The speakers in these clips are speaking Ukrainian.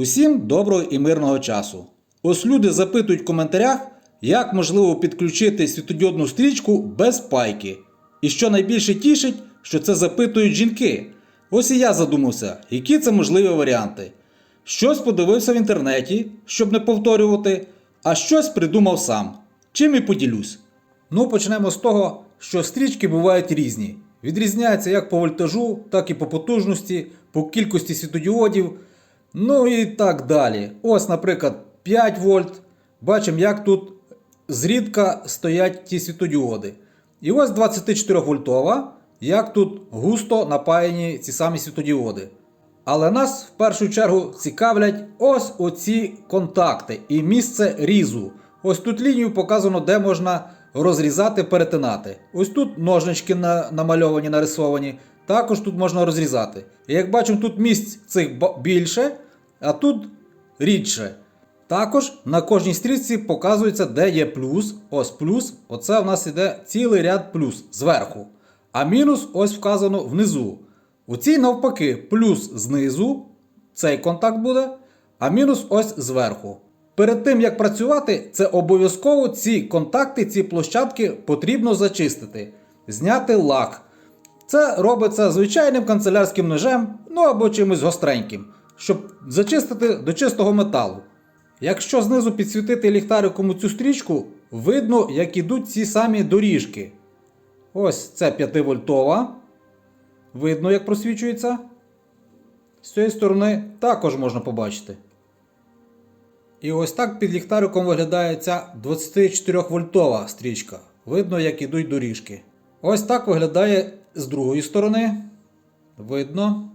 Усім доброго і мирного часу. Ось люди запитують в коментарях, як можливо підключити світодіодну стрічку без пайки. І що найбільше тішить, що це запитують жінки. Ось і я задумався, які це можливі варіанти. Щось подивився в інтернеті, щоб не повторювати, а щось придумав сам. Чим і поділюсь. Ну, почнемо з того, що стрічки бувають різні. Відрізняються як по вольтажу, так і по потужності, по кількості світодіодів, ну і так далі. Ось, наприклад, 5 вольт. Бачимо, як тут зрідка стоять ті світодіоди. І ось 24 вольтова, як тут густо напаяні ці самі світодіоди. Але нас в першу чергу цікавлять ось оці контакти і місце різу. Ось тут лінію показано, де можна розрізати, перетинати. Ось тут ножнички на, намальовані, нарисовані. Також тут можна розрізати. І як бачимо, тут місць цих більше, а тут рідше. Також на кожній стрічці показується, де є плюс. Ось плюс. Оце в нас іде цілий ряд плюс зверху. А мінус ось вказано внизу. У цій навпаки, плюс знизу, цей контакт буде, а мінус ось зверху. Перед тим як працювати, це обов'язково ці контакти, ці площадки потрібно зачистити, зняти лак. Це робиться звичайним канцелярським ножем, ну або чимось гостреньким, щоб зачистити до чистого металу. Якщо знизу підсвітити ліхтариком цю стрічку, видно, як ідуть ці самі доріжки. Ось це 5 вольтова. Видно, як просвічується. З цієї сторони також можна побачити. І ось так під ліхтариком виглядає ця 24 вольтова стрічка. Видно, як ідуть доріжки. Ось так виглядає з другої сторони. Видно.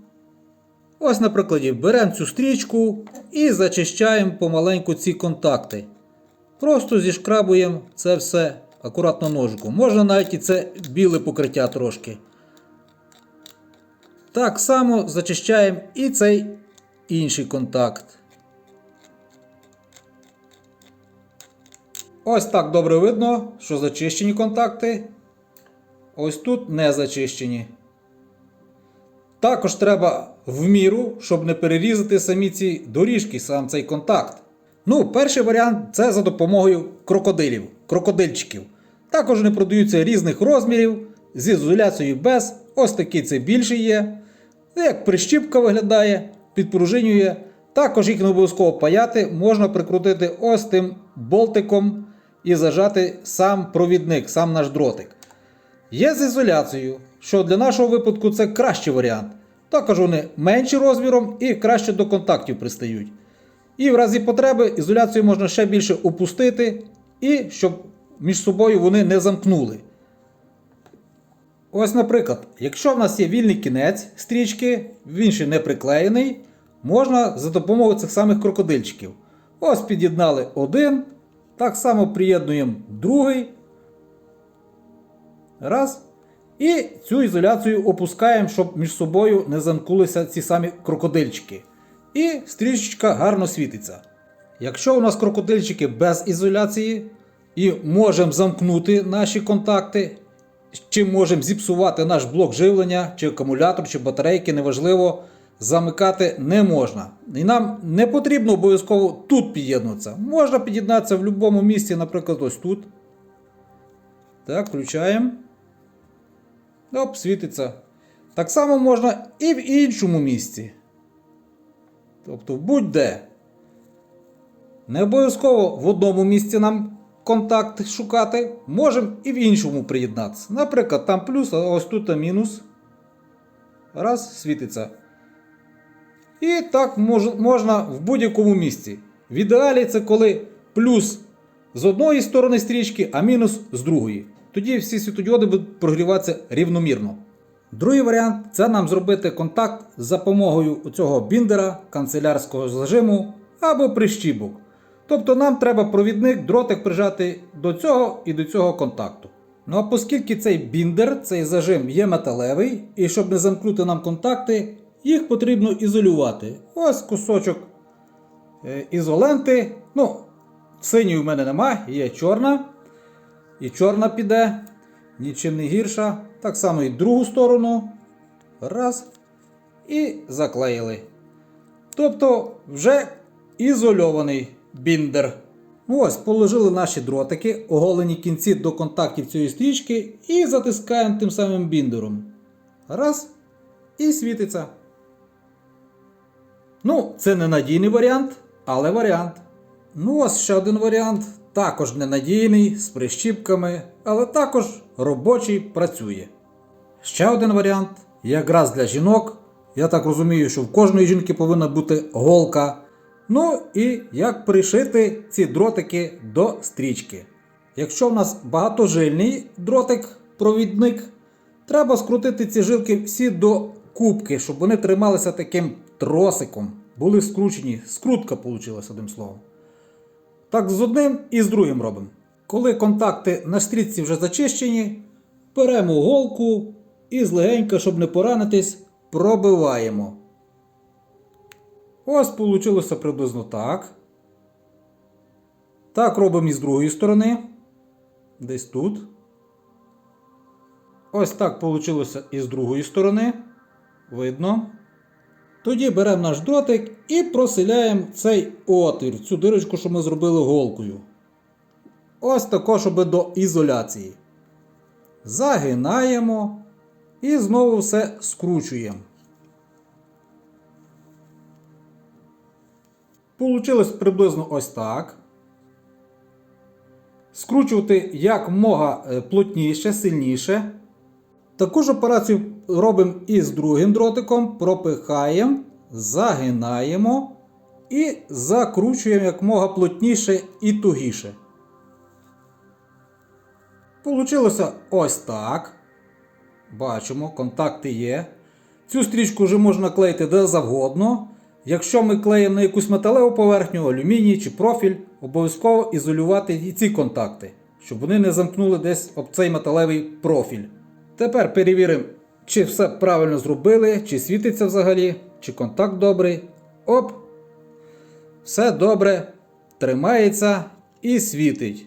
Ось, на прикладі, беремо цю стрічку і зачищаємо помаленьку ці контакти. Просто зішкрабуємо це все акуратно ножиком. Можна навіть і це біле покриття трошки. Так само зачищаємо і цей інший контакт. Ось так добре видно, що зачищені контакти. Ось тут не зачищені. Також треба в міру, щоб не перерізати самі ці доріжки, сам цей контакт. Ну, перший варіант це за допомогою крокодилів, крокодильчиків. Також вони продаються різних розмірів, з ізоляцією без. Ось такий це більший є. Як прищіпка виглядає, підпружинює. Також їх не обов'язково паяти, можна прикрутити ось тим болтиком і зажати сам провідник, сам наш дротик. Є з ізоляцією, що для нашого випадку це кращий варіант. Також вони менші розміром і краще до контактів пристають. І в разі потреби ізоляцію можна ще більше опустити, і щоб між собою вони не замкнули. Ось, наприклад, якщо в нас є вільний кінець стрічки, він ще не приклеєний, можна за допомогою цих самих крокодильчиків. Ось під'єднали один, так само приєднуємо другий. Раз. І цю ізоляцію опускаємо, щоб між собою не замкнулися ці самі крокодильчики. І стрічечка гарно світиться. Якщо у нас крокодильчики без ізоляції і можемо замкнути наші контакти, чи можемо зіпсувати наш блок живлення, чи акумулятор, чи батарейки, неважливо, замикати не можна. І нам не потрібно обов'язково тут під'єднуватися. Можна під'єднатися в будь-якому місці, наприклад, ось тут. Так, включаємо. Оп, світиться. Так само можна і в іншому місці. Тобто будь-де. Не обов'язково в одному місці нам контакт шукати, можемо і в іншому приєднатися. Наприклад, там плюс, а ось тут мінус. Раз, світиться. І так мож, можна в будь-якому місці. В ідеалі це коли плюс з одної сторони стрічки, а мінус з другої. Тоді всі світодіоди будуть прогріватися рівномірно. Другий варіант це нам зробити контакт за допомогою цього біндера, канцелярського зажиму або прищіпок. Тобто нам треба провідник, дротик прижати до цього і до цього контакту. Ну а оскільки цей біндер, цей зажим є металевий, і щоб не замкнути нам контакти, їх потрібно ізолювати. Ось кусочок е, ізоленти. Ну, синьої в мене нема, є чорна. І чорна піде, нічим не гірша. Так само і другу сторону. Раз. І заклеїли. Тобто вже ізольований біндер. Ну Ось, положили наші дротики, оголені кінці до контактів цієї стрічки і затискаємо тим самим біндером. Раз. І світиться. Ну, це не надійний варіант, але варіант. Ну, ось ще один варіант. Також ненадійний, з прищіпками, але також робочий працює. Ще один варіант, якраз для жінок. Я так розумію, що в кожної жінки повинна бути голка. Ну і як пришити ці дротики до стрічки. Якщо в нас багатожильний дротик-провідник, треба скрутити ці жилки всі до кубки, щоб вони трималися таким тросиком. Були скручені. Скрутка вийшла, одним словом. Так з одним і з другим робимо. Коли контакти на стрічці вже зачищені, беремо голку і злегенько, щоб не поранитись, пробиваємо. Ось вийшло приблизно так. Так робимо і з другої сторони. Десь тут. Ось так вийшло і з другої сторони. Видно. Тоді беремо наш дротик і проселяємо цей отвір, цю дирочку, що ми зробили голкою. Ось тако, щоб до ізоляції. Загинаємо і знову все скручуємо. Получилось приблизно ось так. Скручувати як мога е, плотніше, сильніше. Таку ж операцію робимо і з другим дротиком, пропихаємо, загинаємо і закручуємо як мога плотніше і тугіше. Получилося ось так. Бачимо, контакти є. Цю стрічку вже можна клеїти де завгодно. Якщо ми клеїмо на якусь металеву поверхню, алюміній чи профіль, обов'язково ізолювати і ці контакти, щоб вони не замкнули десь об цей металевий профіль. Тепер перевіримо, чи все правильно зробили, чи світиться взагалі, чи контакт добрий. Оп! Все добре, тримається і світить.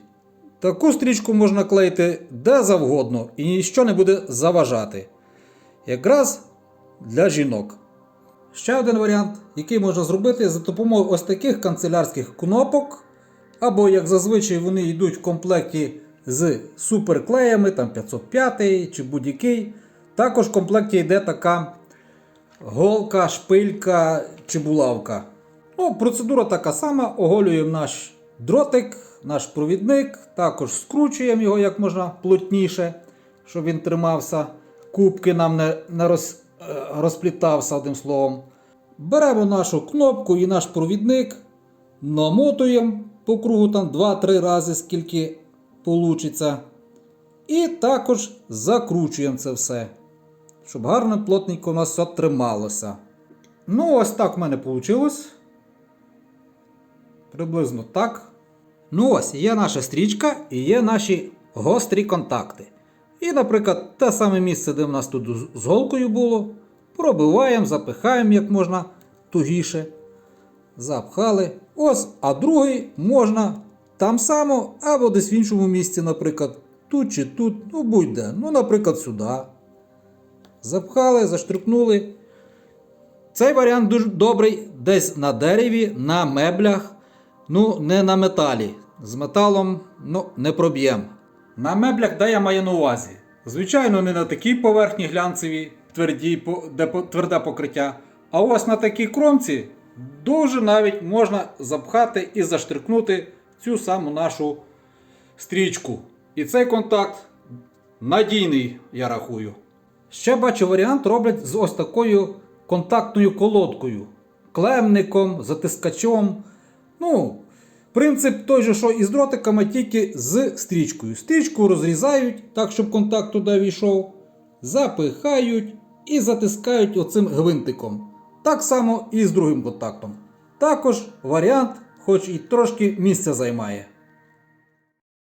Таку стрічку можна клеїти де завгодно і ніщо не буде заважати. Якраз для жінок. Ще один варіант, який можна зробити за допомогою ось таких канцелярських кнопок. Або, як зазвичай, вони йдуть в комплекті з суперклеями, там 505 чи будь-який. Також в комплекті йде така голка, шпилька чи булавка. Ну, Процедура така сама. Оголюємо наш дротик, наш провідник, також скручуємо його як можна плотніше, щоб він тримався, кубки нам не, не роз, е, розплітався одним словом. Беремо нашу кнопку і наш провідник, намотуємо по кругу там 2-3 рази, скільки вийде. І також закручуємо це все, щоб гарно плотненько у нас все трималося. Ну, ось так в мене вийшло. Приблизно так. Ну ось, є наша стрічка і є наші гострі контакти. І, наприклад, те саме місце, де в нас тут з голкою було, пробиваємо, запихаємо як можна тугіше. Запхали. Ось, а другий можна там само, або десь в іншому місці, наприклад, тут чи тут, ну будь-де. Ну, наприклад, сюди. Запхали, заштрикнули. Цей варіант дуже добрий десь на дереві, на меблях, ну, не на металі. З металом ну, не проб'ємо. На меблях, де я маю на увазі. Звичайно, не на такій поверхні глянцевій, твердій, де тверде покриття. А ось на такій кромці дуже навіть можна запхати і заштрикнути цю саму нашу стрічку. І цей контакт надійний, я рахую. Ще бачу варіант роблять з ось такою контактною колодкою, клемником, затискачом. Ну, принцип той же, що і з дротиками, тільки з стрічкою. Стрічку розрізають так, щоб контакт туди війшов, запихають і затискають оцим гвинтиком. Так само і з другим контактом. Також варіант, хоч і трошки місця займає.